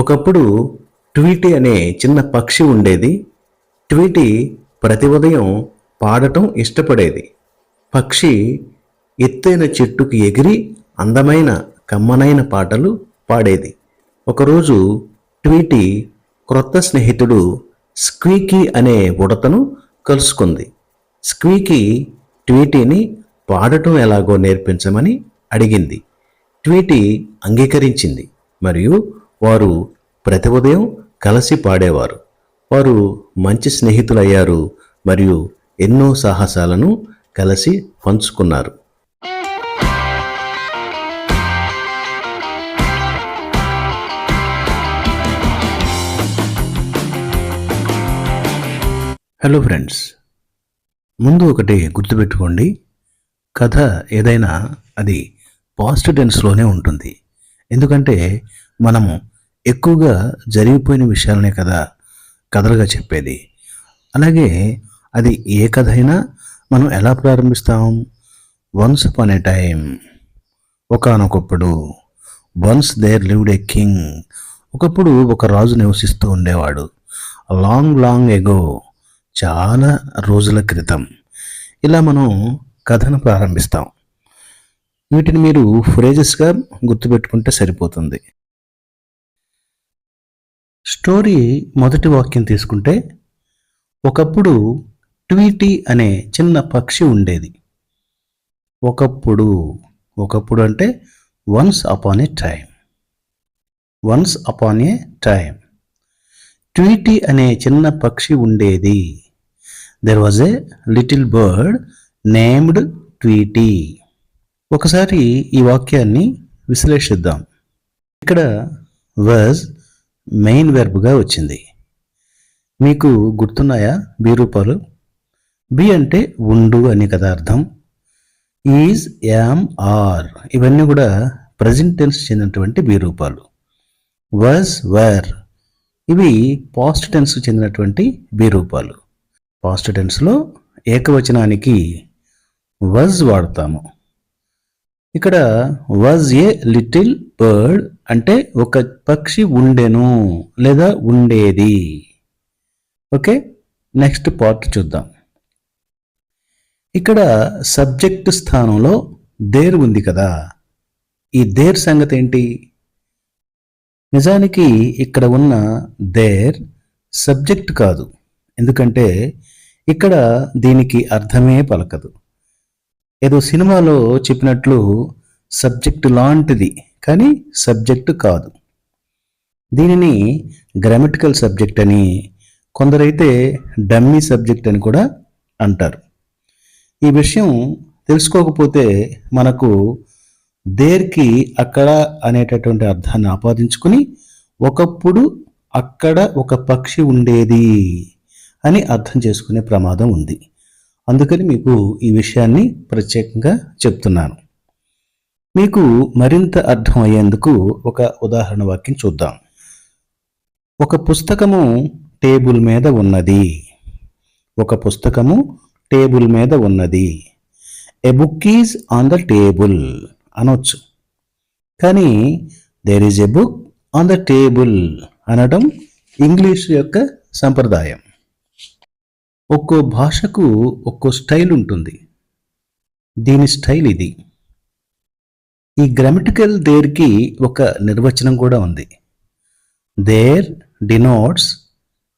ఒకప్పుడు ట్వీటీ అనే చిన్న పక్షి ఉండేది. ట్వీటీ ప్రతి ఉదయం పాడటం ఇష్టపడేది. పక్షి ఎత్తైన చెట్టుకు ఎగిరి అందమైన కమ్మనైన పాటలు పాడేది. ఒకరోజు ట్వీటీ క్రొత్త స్నేహితుడు స్క్వీకీ అనే ఉడతను కలుసుకుంది. స్క్వీకీ ట్వీటీని పాడటం ఎలాగో నేర్పించమని అడిగింది. ట్వీటీ అంగీకరించింది మరియు వారు ప్రతి ఉదయం కలిసి పాడేవారు. వారు మంచి స్నేహితులయ్యారు మరియు ఎన్నో సాహసాలను కలిసి పంచుకున్నారు. హలో ఫ్రెండ్స్ ముందు ఒకటి గుర్తుపెట్టుకోండి. కథ ఏదైనా అది పాజిటివ్ టెన్స్లోనే ఉంటుంది. ఎందుకంటే మనము ఎక్కువగా జరిగిపోయిన విషయాలనే కదా కథలుగా చెప్పేది. అలాగే అది ఏ కథ అయినా మనం ఎలా ప్రారంభిస్తాం? వన్స్ అపాన్ ఏ టైం ఒకనొకప్పుడు. Once there lived a king. ఒకప్పుడు ఒక రాజు నివసిస్తూ ఉండేవాడు. లాంగ్ లాంగ్ ఎగో చాలా రోజుల క్రితం. ఇలా మనం కథను ప్రారంభిస్తాం. వీటిని మీరు ఫ్రేజెస్గా గుర్తుపెట్టుకుంటే సరిపోతుంది. స్టోరీ మొదటి వాక్యం తీసుకుంటే ఒకప్పుడు ట్వీటీ అనే చిన్న పక్షి ఉండేది. ఒకప్పుడు ఒకప్పుడు అంటే once upon a time once upon a time Tweety అనే చిన్న పక్షి ఉండేది. There was a little bird named Tweety ఒకసారి ఈ వాక్యాన్ని విశ్లేషిద్దాం. ఇక్కడ వాజ్ మెయిన్ వెర్బ్గా వచ్చింది. మీకు గుర్తున్నాయా బి రూపాలు? బి అంటే ఉండు అని కదా అర్థం. Is am are. ఇవన్నీ కూడా ప్రజెంట్ టెన్స్ చెందినటువంటి బి రూపాలు. Was were. ఇవి పాస్ట్ టెన్స్ చెందినటువంటి బి రూపాలు. పాస్ట్ టెన్స్లో ఏకవచనానికి వజ్ వాడతాము. ఇక్కడ వాజ్ ఏ లిటిల్ బర్డ్ అంటే ఒక పక్షి ఉండెను లేదా ఉండేది. ఓకే? నెక్స్ట్ పార్ట్ చూద్దాం. ఇక్కడ సబ్జెక్ట్ స్థానంలో దేర్ ఉంది కదా. ఈ దేర్ సంగతి ఏంటి? నిజానికి ఇక్కడ ఉన్న దేర్ సబ్జెక్ట్ కాదు. ఎందుకంటే ఇక్కడ దీనికి అర్థమే పలకదు. ఏదో సినిమాలో చెప్పినట్లు సబ్జెక్టు లాంటిది కానీ సబ్జెక్టు కాదు. దీనిని గ్రామటికల్ సబ్జెక్ట్ అని కొందరైతే డమ్మీ సబ్జెక్ట్ అని కూడా అంటారు. ఈ విషయం తెలుసుకోకపోతే మనకు దేర్కి అక్కడ అనేటటువంటి అర్థాన్ని ఆపాదించుకుని ఒకప్పుడు అక్కడ ఒక పక్షి ఉండేది అని అర్థం చేసుకునే ప్రమాదం ఉంది. అందుకని మీకు ఈ విషయాన్ని ప్రత్యేకంగా చెప్తున్నాను. మీకు మరింత అర్థం అయ్యేందుకు ఒక ఉదాహరణ వాక్యం చూద్దాం. ఒక పుస్తకము టేబుల్ మీద ఉన్నది. ఒక పుస్తకము టేబుల్ మీద ఉన్నది. A book is on the table అనొచ్చు. కానీ there is a book on the table అనడం ఇంగ్లీష్ యొక్క సంప్రదాయం. ఒక్కో భాషకు ఒక్కో స్టైల్ ఉంటుంది. దీని స్టైల్ ఇది. ఈ గ్రామటికల్ దేర్కి ఒక నిర్వచనం కూడా ఉంది. There denotes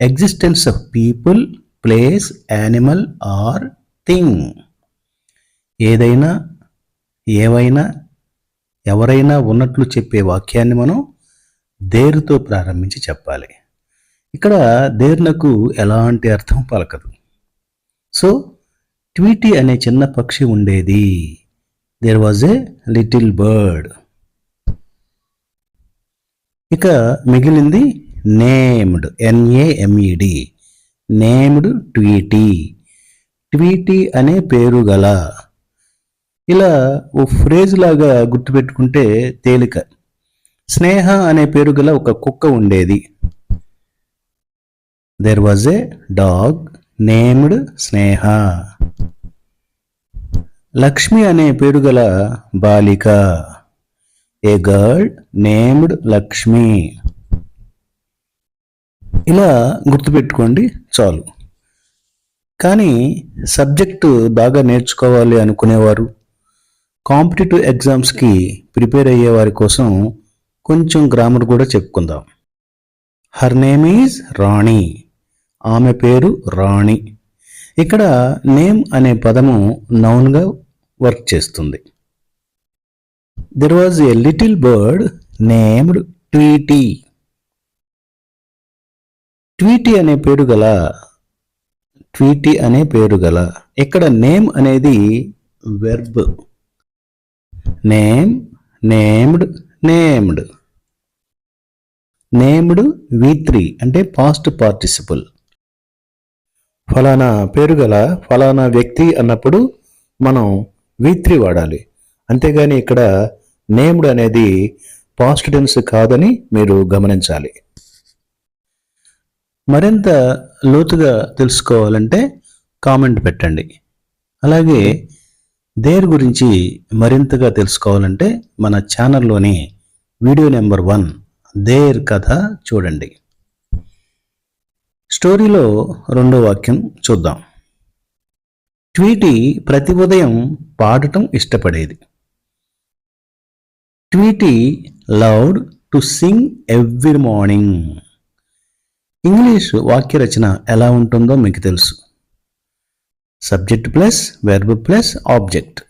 existence of people place animal or thing ఏదైనా ఏవైనా ఎవరైనా ఉన్నట్లు చెప్పే వాక్యాన్ని మనం దేరుతో ప్రారంభించి చెప్పాలి. ఇక్కడ దేర్నకు ఎలాంటి అర్థం పలకదు. సో ట్వీటీ అనే చిన్న పక్షి ఉండేది. There was a little bird ఇక మిగిలింది named NAMED named Tweety Tweety అనే పేరు గల. ఇలా ఓ ఫ్రేజ్ లాగా గుర్తుపెట్టుకుంటే తేలిక. స్నేహ అనే పేరు గల ఒక కుక్క ఉండేది. There was a dog named Sneha Lakshmi అనే పేరు గల బాలిక. A girl named Lakshmi. ఇలా గుర్తుపెట్టుకోండి చాలు. కానీ సబ్జెక్టు బాగా నేర్చుకోవాలి అనుకునేవారు. కాంపిటేటివ్ ఎగ్జామ్స్కి ప్రిపేర్ అయ్యే వారి కోసం కొంచెం గ్రామర్ కూడా చెప్పుకుందాం. Her name is Rani. ఆమె పేరు రాణి. ఇక్కడ నేమ్ అనే పదము నౌన్గా వర్క్ చేస్తుంది. There was a little bird named Tweety Tweety అనే పేరు గల ట్వీటీ అనే పేరు గల ఇక్కడ నేమ్ అనేది verb name named named named V three అంటే పాస్ట్ పార్టిసిపల్ ఫలానా పేరు గల ఫలానా వ్యక్తి అన్నప్పుడు మనం వి త్రీ వాడాలి. అంతేగాని ఇక్కడ నేమ్డ్ అనేది పాస్ట్ టెన్స్ కాదని మీరు గమనించాలి. మరింత లోతుగా తెలుసుకోవాలంటే కామెంట్ పెట్టండి. అలాగే దేర్ గురించి మరింతగా తెలుసుకోవాలంటే మన ఛానల్లోని వీడియో నెంబర్ వన్ దేర్ కథ చూడండి. స్టోరీలో రెండో వాక్యం చూద్దాం. ట్వీటీ ప్రతి ఉదయం పాడటం ఇష్టపడేది. Tweety loved to sing every morning. English వాక్య రచన ఎలా ఉంటుందో మీకు తెలుసు. Subject plus verb plus object.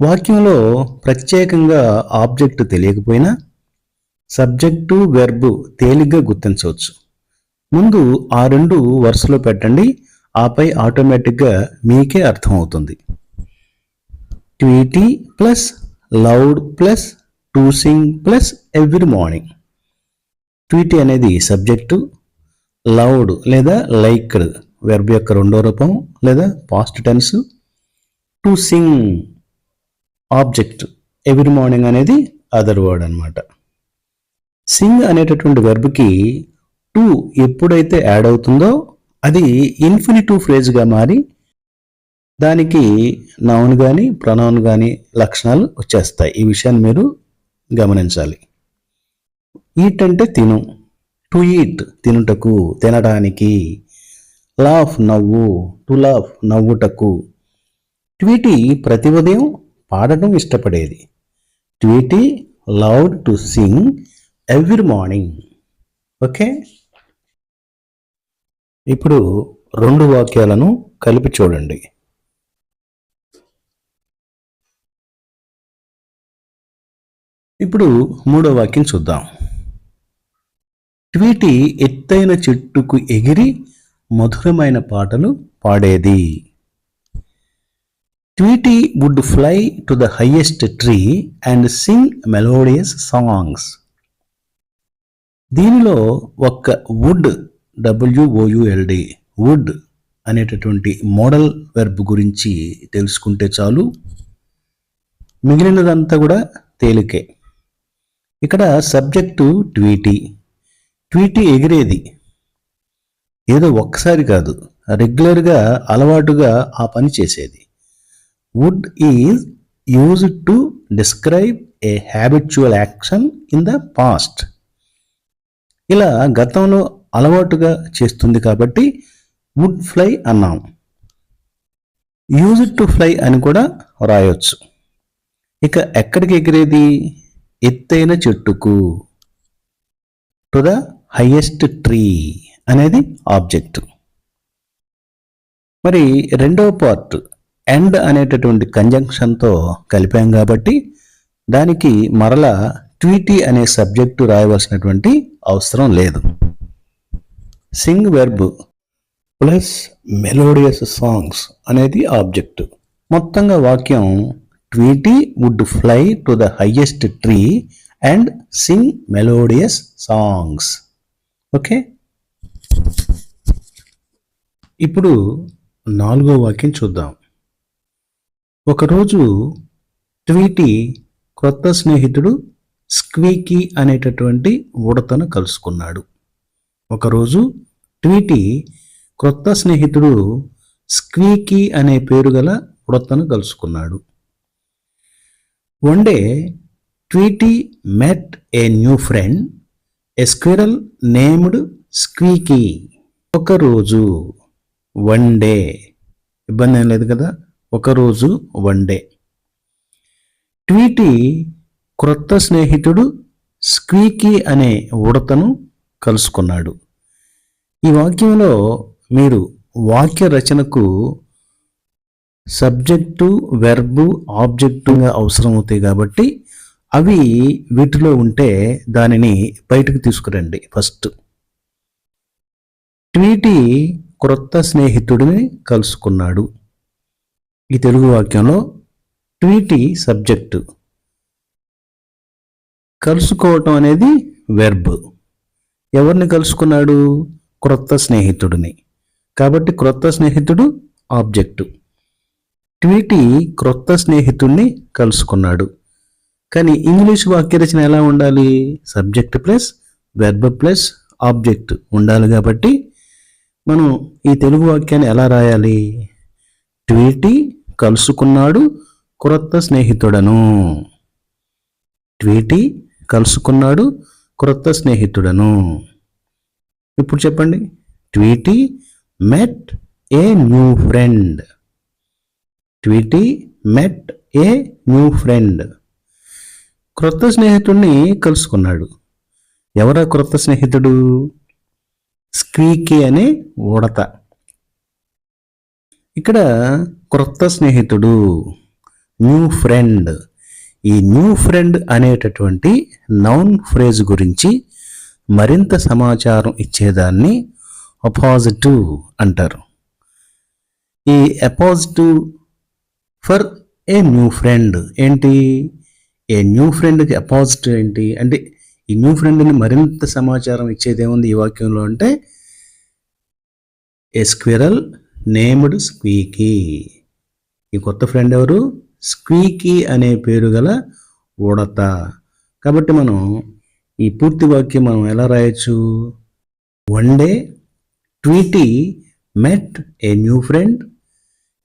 వాక్యంలో ప్రత్యేకంగా ఆబ్జెక్ట్ తెలియకపోయినా సబ్జెక్టు వెర్బ్ తేలిగ్గా గుర్తించవచ్చు. ముందు ఆ రెండు వరుసలో పెట్టండి. ఆపై ఆటోమేటిక్గా మీకే అర్థమవుతుంది. Tweety plus loved plus to sing plus every morning. Tweety అనేది సబ్జెక్టు. లౌడ్ లేదా లైక్డ్ వెర్బ్ యొక్క రెండో రూపం లేదా past tense to sing object every morning అనేది అదర్ వర్డ్ అనమాట సింగ్ అనేటటువంటి వెర్బ్కి టూ ఎప్పుడైతే యాడ్ అవుతుందో అది ఇన్ఫినిటివ్ ఫ్రేజ్గా మారి దానికి నౌన్ కానీ ప్రనౌన్ కానీ లక్షణాలు వచ్చేస్తాయి. ఈ విషయాన్ని మీరు గమనించాలి. ఈట్ అంటే తిను. టు ఈట్ తినుటకు తినడానికి. లాఫ్ నవ్వు టు లాఫ్ నవ్వుటకు. ట్వీటీ ప్రతి ఉదయం పాడటం ఇష్టపడేది. Tweety loved to sing every morning. Okay? ఇప్పుడు రెండు వాక్యాలను కలిపి చూడండి. ఇప్పుడు మూడో వాక్యం చూద్దాం. ట్వీటీ ఎత్తైన చెట్టుకు ఎగిరి మధురమైన పాటలు పాడేది. Tweety would fly to the highest tree and sing melodious songs దీనిలో ఒక్క would W O U L D would అనేటటువంటి మోడల్ వెర్బ్ గురించి తెలుసుకుంటే చాలు. మిగిలినదంతా కూడా తేలికే. ఇక్కడ సబ్జెక్టు ట్వీటీ. ట్వీటీ ఎగిరేది. ఏదో ఒక్కసారి కాదు రెగ్యులర్గా అలవాటుగా ఆ పని చేసేది. Would is used to describe a habitual action in the past. ఇలా గతంలో అలవాటుగా చేస్తుంది కాబట్టి వుడ్ ఫ్లై అన్నాం. యూజ్డ్ టు ఫ్లై అని కూడా రాయొచ్చు. ఇక ఎక్కడికి ఎగిరేది? ఎత్తైన చెట్టుకు. టు ద హయ్యెస్ట్ ట్రీ అనేది ఆబ్జెక్ట్ మరి రెండవ పార్ట్ ఎండ్ అనేటటువంటి కంజంక్షన్తో కలిపాం కాబట్టి దానికి మరలా ట్వీటీ అనే సబ్జెక్టు రాయవలసినటువంటి అవసరం లేదు. Sing verb plus melodious songs అనేది ఆబ్జెక్ట్ మొత్తంగా వాక్యం Tweety would fly to the highest tree and sing melodious songs okay ఇప్పుడు నాలుగో వాక్యం చూద్దాం. ఒకరోజు ట్వీటీ కొత్త స్నేహితుడు స్క్వీకీ అనేటటువంటి ఉడతను కలుసుకున్నాడు. ఒకరోజు ట్వీటీ క్రొత్త స్నేహితుడు స్క్వీకీ అనే పేరు గల ఉడతను కలుసుకున్నాడు. One day Tweety met a new friend a squirrel named Squeaky. ఒకరోజు వన్ డే. ఇబ్బంది ఏం లేదు కదా? ఒకరోజు వన్ డే. ట్వీటీ క్రొత్త స్నేహితుడు స్క్వీకీ అనే ఉడతను కలుసుకున్నాడు. ఈ వాక్యంలో మీరు వాక్య రచనకు సబ్జెక్టు వెర్బు ఆబ్జెక్టుగా అవసరం అవుతాయి కాబట్టి అవి వీటిలో ఉంటే దానిని బయటకు తీసుకురండి ఫస్ట్. ట్వీటీ క్రొత్త స్నేహితుడిని కలుసుకున్నాడు. ఈ తెలుగు వాక్యంలో ట్వీటీ సబ్జెక్టు. కలుసుకోవటం అనేది వెర్బ్. ఎవరిని కలుసుకున్నాడు? క్రొత్త స్నేహితుడిని. కాబట్టి క్రొత్త స్నేహితుడు ఆబ్జెక్టు. ట్వీటీ క్రొత్త స్నేహితుడిని కలుసుకున్నాడు. కానీ ఇంగ్లీష్ వాక్యరచన ఎలా ఉండాలి? Subject plus verb plus object ఉండాలి కాబట్టి మనం ఈ తెలుగు వాక్యాన్ని ఎలా రాయాలి? ట్వీటీ కలుసుకున్నాడు క్రొత్త స్నేహితుడను. ట్వీటీ కలుసుకున్నాడు క్రొత్త స్నేహితుడను. ఇప్పుడు చెప్పండి. Tweety met a new friend. Tweety met a new friend. క్రొత్త స్నేహితుడిని కలుసుకున్నాడు. ఎవరా క్రొత్త స్నేహితుడు? స్క్వీకీ అనే ఉడత ఇక్కడ క్రొత్త స్నేహితుడు న్యూ ఫ్రెండ్. ఈ న్యూ ఫ్రెండ్ అనేటటువంటి నౌన్ ఫ్రేజ్ గురించి మరింత సమాచారం ఇచ్చేదాన్ని అపాజిటివ్ అంటారు. ఈ appositive for a new friend ఏంటి? ఏ న్యూ ఫ్రెండ్కి అపాజిటివ్ ఏంటి? అంటే ఈ న్యూ ఫ్రెండ్ని మరింత సమాచారం ఇచ్చేది ఏముంది ఈ వాక్యంలో అంటే ఏ స్క్విరల్ నేమ్డ్ స్క్వీకీ ఈ కొత్త ఫ్రెండ్ ఎవరు? స్క్వీకీ అనే పేరు గల ఉడత. కాబట్టి మనం ఈ పూర్తి వాక్యం మనం ఎలా రాయొచ్చు? One day Tweety met a new friend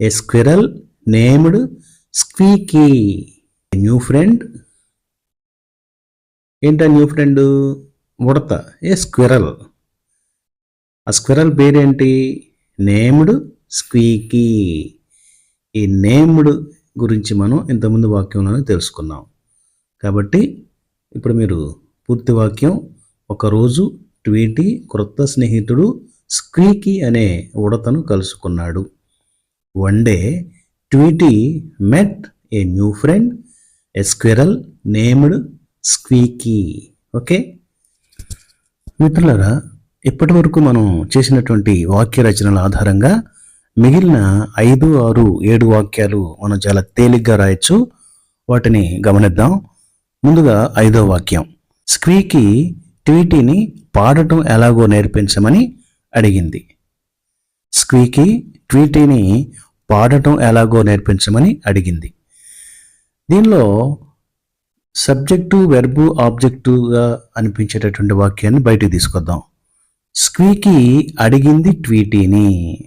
a squirrel named Squeaky new friend ఏంటా న్యూ ఫ్రెండ్ ఉడత. ఏ స్క్విరల్ ఆ స్క్విరల్ పేరేంటి? నేమ్డ్ స్క్వీకీ ఈ నేమ్డ్ గురించి మనం ఇంతకుముందు వాక్యంలోనే తెలుసుకున్నాం. కాబట్టి ఇప్పుడు మీరు పూర్తి వాక్యం ఒకరోజు ట్వీటీ క్రొత్త స్నేహితుడు స్క్రీకి అనే ఉడతను కలుసుకున్నాడు. One day Tweety met a new friend a squirrel named Squeaky. Okay? మిత్రులరా ఇప్పటి వరకు మనం చేసినటువంటి వాక్య రచనల ఆధారంగా మిగిలిన ఐదు ఆరు ఏడు వాక్యాలు మనం చాలా తేలిగ్గా రాయొచ్చు. వాటిని గమనిద్దాం. ముందుగా ఐదో వాక్యం. స్క్రీకి ట్వీటీని పాడటం ఎలాగో నేర్పించమని అడిగింది. స్క్వీకి ట్వీటీని పాడటం ఎలాగో నేర్పించమని అడిగింది. దీనిలో సబ్జెక్టు వెర్బు ఆబ్జెక్టుగా అనిపించేటటువంటి వాక్యాన్ని బయటికి తీసుకొద్దాం. స్క్వీకి అడిగింది ట్వీటీని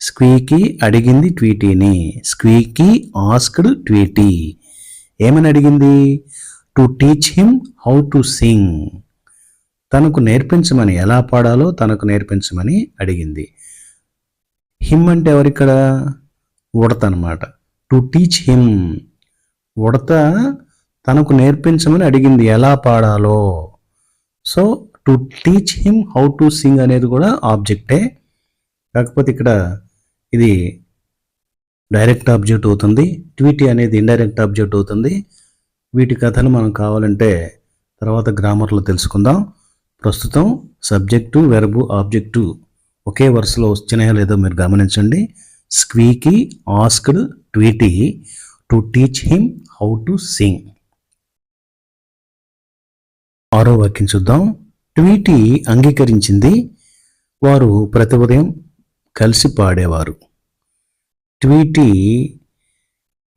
స్క్వీకి అడిగింది ట్వీటీని. స్క్వీకి ఆస్క్డ్ ట్వీటీ. ఏమని అడిగింది? To teach him how to sing. తనకు నేర్పించమని ఎలా పాడాలో తనకు నేర్పించమని అడిగింది. హిమ్ అంటే ఎవరిక్కడ? ఉడత అనమాట టు టీచ్ హిమ్. ఉడత తనకు నేర్పించమని అడిగింది ఎలా పాడాలో. So to teach him how to sing అనేది కూడా ఆబ్జెక్టే. కాకపోతే ఇక్కడ ఇది డైరెక్ట్ ఆబ్జెక్ట్ అవుతుంది. ట్వీటీ అనేది ఇండైరెక్ట్ ఆబ్జెక్ట్ అవుతుంది. వీటి కథను మనం కావాలంటే తర్వాత గ్రామర్లో తెలుసుకుందాం. ప్రస్తుతం సబ్జెక్టు వెర్బు ఆబ్జెక్టు ఒకే వరుసలో వచ్చినాయో లేదో మీరు గమనించండి. Squeaky asked Tweety to teach him how to sing ఆరో వాక్యం చూద్దాం. ట్వీటీ అంగీకరించింది. వారు ప్రతి ఉదయం కలిసి పాడేవారు. ట్వీటీ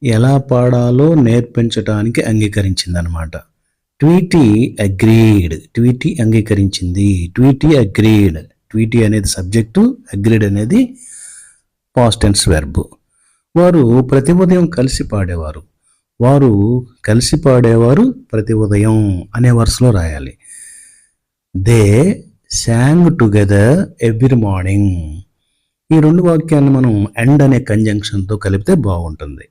ఎలా పాడాలో నేర్పించడానికి అంగీకరించిందనమాట ట్వీటీ అగ్రీడ్ ట్వీటీ అంగీకరించింది. ట్వీటీ అగ్రీడ్ ట్వీటీ అనేది సబ్జెక్టు అగ్రీడ్ అనేది పాస్టెన్స్ వెర్బ్ వారు ప్రతి ఉదయం కలిసి పాడేవారు. వారు కలిసి పాడేవారు ప్రతి ఉదయం అనే వరుసలో రాయాలి. They sang together every morning. ఈ రెండు వాక్యాలను మనం ఎండ్ అనే కంజంక్షన్తో కలిపితే బాగుంటుంది.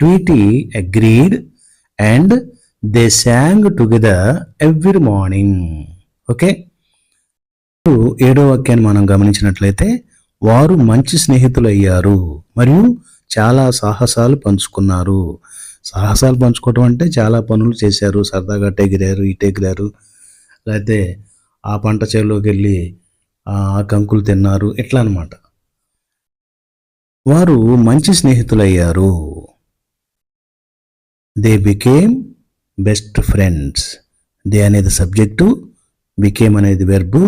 Tweety agreed and they sang together every morning okay ఇప్పుడు ఏడో వాక్యాన్ని మనం గమనించినట్లయితే వారు మంచి స్నేహితులు అయ్యారు మరియు చాలా సాహసాలు పంచుకున్నారు. సాహసాలు పంచుకోవటం అంటే చాలా పనులు చేశారు. సరదాగా అటు ఎగిరారు లేకపోతే ఆ పంట చేలోకి వెళ్ళి ఆ కంకులు తిన్నారు. ఇట్లా అనమాట వారు మంచి స్నేహితులయ్యారు. They became best friends they అనేది సబ్జెక్టు బికేమ్ అనేది వెర్బు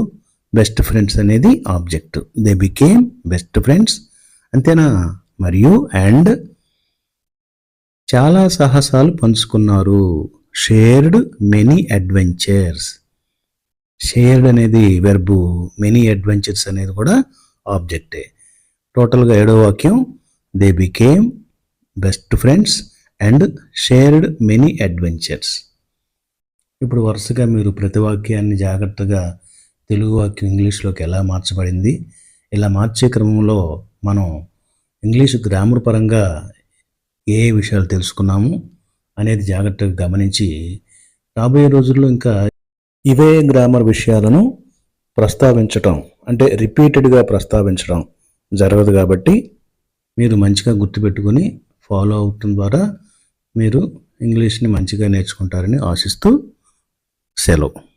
బెస్ట్ ఫ్రెండ్స్ అనేది object they became best friends అంతేనా? మరియు అండ్ చాలా సాహసాలు పంచుకున్నారు. షేర్డ్ మెనీ అడ్వెంచర్స్ షేర్డ్ అనేది వెర్బు మెనీ అడ్వెంచర్స్ అనేది కూడా ఆబ్జెక్టే టోటల్గా ఏడో వాక్యం. They became best friends and shared many adventures ఇప్పుడు వరుసగా మీరు ప్రతి వాక్యాన్ని జాగ్రత్తగా తెలుగు వాక్యం ఇంగ్లీష్లోకి ఎలా మార్చబడింది ఇలా మార్చే క్రమంలో మనం ఇంగ్లీష్ గ్రామర్ పరంగా ఏ ఏ విషయాలు తెలుసుకున్నాము అనేది జాగ్రత్తగా గమనించి రాబోయే రోజుల్లో ఇంకా ఇవే గ్రామర్ విషయాలను ప్రస్తావించటం అంటే రిపీటెడ్గా ప్రస్తావించడం జరగదు కాబట్టి మీరు మంచిగా గుర్తుపెట్టుకుని ఫాలో అవటం ద్వారా మీరు ఇంగ్లీష్ని మంచిగా నేర్చుకుంటారని ఆశిస్తూ సెలవు.